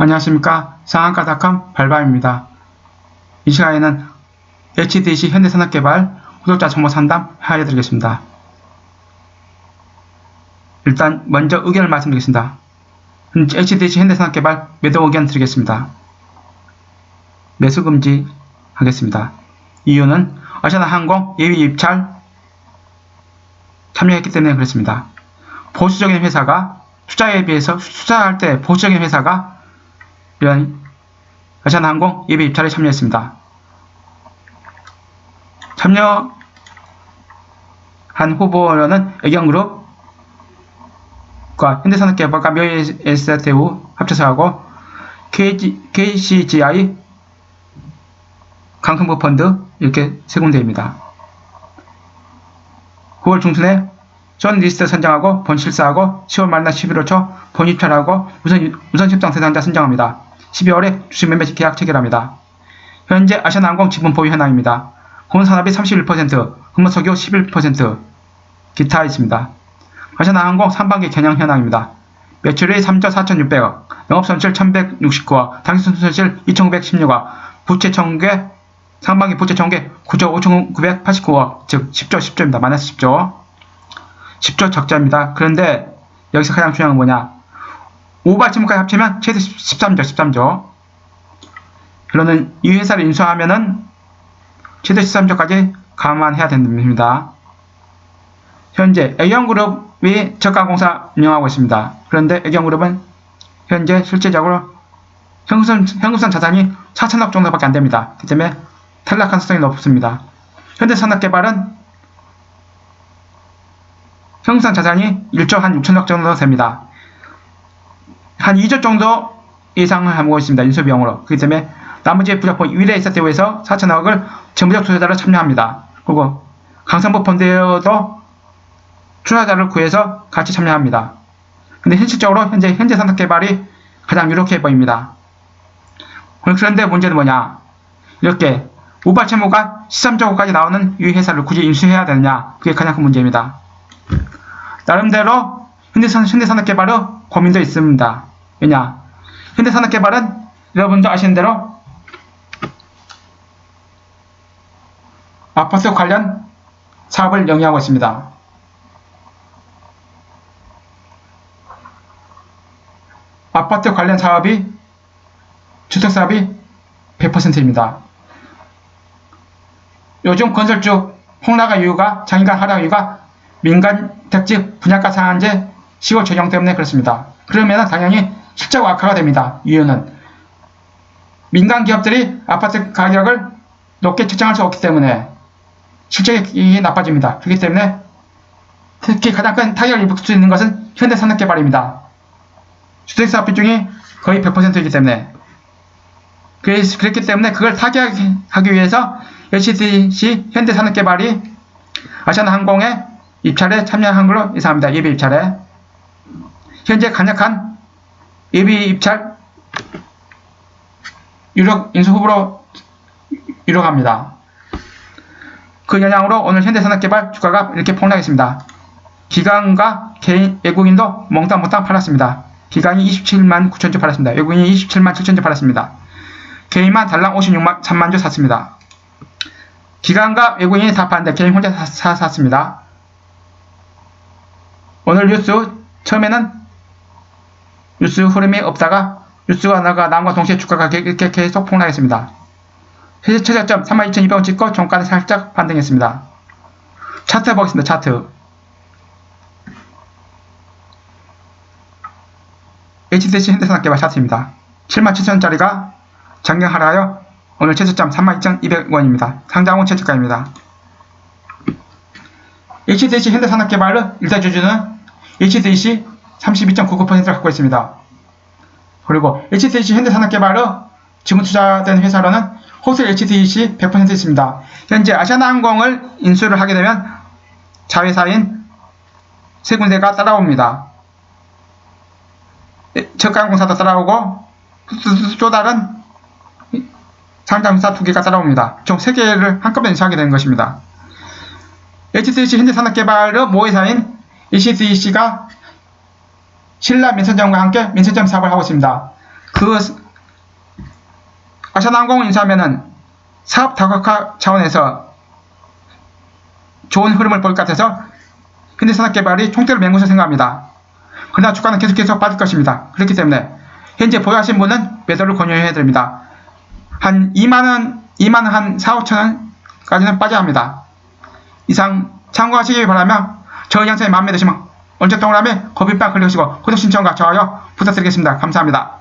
안녕하십니까 상한가닷컴 발바입니다. 이 시간에는 HDC 현대산업개발 구독자 정보 상담 하여드리겠습니다. 일단 먼저 의견을 말씀드리겠습니다. HDC 현대산업개발 매도 의견 드리겠습니다. 매수 금지 하겠습니다. 이유는 아시아나항공 예비 입찰 참여했기 때문에 그렇습니다. 보수적인 회사가 투자에 비해서 투자할 때 보수적인 회사가 이런 아시아나항공 예비 입찰에 참여했습니다. 참여한 후보는 애경그룹과 현대산업개발과 묘에세테우 합쳐서 하고 KG, KCGI 강성부 펀드 이렇게 세 군데입니다. 9월 중순에 전 리스트 선정하고 본 실사하고 10월 말이나 11월 초 본 입찰하고 우선, 우선 협상 대상자 선정합니다. 12월에 주식 매매 계약 체결합니다. 현재 아시아나항공 지분 보유 현황입니다. 본산업이 31%, 금호석유 11%, 기타 있습니다. 아시아나항공 3반기 겨냥 현황입니다. 매출이 3조 4,600억, 영업손실 1,169억, 당기순손실 2,916억, 부채 총계, 상반기 부채 총계 9조 5,989억, 즉 10조 10조입니다. 마이너스 10조. 10조 적자입니다. 그런데 여기서 가장 중요한 건 뭐냐? 오발침까지 합치면 최대 13조, 13조. 결론은 이 회사를 인수하면은 최대 13조까지 감안해야 됩니다. 현재 애경그룹이 저가공사 운영하고 있습니다. 그런데 애경그룹은 현재 실제적으로 현금성, 현금성 자산이 4천억 정도밖에 안 됩니다. 그렇기 때문에 탈락한 수성이 높습니다. 현대산업개발은 현금성 자산이 1조 한 6천억 정도 됩니다. 한 2조 정도 예상을 하고 있습니다. 인수비 용으로. 그렇기 때문에 나머지 부작품 위례 에서대우에서 4천억을 정부적 투자자로 참여합니다. 그리고 강성부 펀드에도 투자자를 구해서 같이 참여합니다. 근데 현실적으로 현재 현재 산업 개발이 가장 유력해 보입니다. 그런데 문제는 뭐냐? 이렇게 우발 채무가 13조까지 나오는 이 회사를 굳이 인수해야 되느냐? 그게 가장 큰 문제입니다. 나름대로 현대산, 현대산업개발의 고민도 있습니다. 왜냐? 현대산업개발은 여러분도 아시는 대로 아파트 관련 사업을 영위하고 있습니다. 아파트 관련 사업이 주택 사업이 100%입니다. 요즘 건설주 폭락의 이유가 장기간 하락 이유가 민간 택지 분양가 상한제 10월 적용 때문에 그렇습니다. 그러면 당연히 실적 악화가 됩니다. 이유는 민간 기업들이 아파트 가격을 높게 책정할 수 없기 때문에 실적이 나빠집니다. 그렇기 때문에 특히 가장 큰 타격을 입을 수 있는 것은 현대산업개발입니다. 주택사업 비중이 거의 100%이기 때문에 그랬기 때문에 그걸 타격하기 위해서 HDC 현대산업개발이 아시아나항공의 입찰에 참여한 걸로 예상합니다. 예비 입찰에 현재 간략한 예비 입찰 유력 인수 후보로 유력합니다. 그 영향으로 오늘 현대산업개발 주가가 이렇게 폭락했습니다. 기관과 개인 외국인도 몽땅몽땅 팔았습니다. 기관이 27만 9천 주 팔았습니다. 외국인이 27만 7천 주 팔았습니다. 개인만 달랑 56만 3만 주 샀습니다. 기관과 외국인이 다 파는데 개인 혼자 사, 사, 샀습니다. 오늘 뉴스 처음에는 뉴스 흐름이 없다가 뉴스가 나가 남과 동시에 주가가 이렇게 계속 폭락했습니다. 현재 최저점 32,200원 찍고 종가는 살짝 반등했습니다. 차트 보겠습니다. 차트. HDC 현대산업개발 차트입니다. 77,000원짜리가 작년 하락하여 오늘 최저점 32,200원입니다. 상장후 최저가입니다. HDC 현대산업개발의 일대 주주는 HDC 32.99%를 갖고 있습니다. 그리고 HDC 현대산업개발의 지분 투자된 회사로는 호텔 HDC 100% 있습니다. 현재 아시아나항공을 인수를 하게 되면 자회사인 세 군데가 따라옵니다. 저가항공사도 따라오고 또 다른 상장사 두 개가 따라옵니다. 총 세 개를 한꺼번에 인수하게 되는 것입니다. HDC 현대산업개발의 모회사인 HDC가 신라 민선점과 함께 민선점 사업을 하고 있습니다. 그 아시아나항공 인수하면은 사업 다각화 차원에서 좋은 흐름을 볼 것 같아서 현대 산업개발이 총대를 맨 것으로 생각합니다. 그러나 주가는 계속해서 빠질 것입니다. 그렇기 때문에 현재 보유하신 분은 매도를 권유해야 됩니다. 한 2만원, 2만원 한 4, 5천원까지는 빠져야 합니다. 이상 참고하시기 바라며 저희 영상이 마음에 드시면 언제 동그라미 고빈빵 클릭하시고 구독 신청과 좋아요 부탁드리겠습니다. 감사합니다.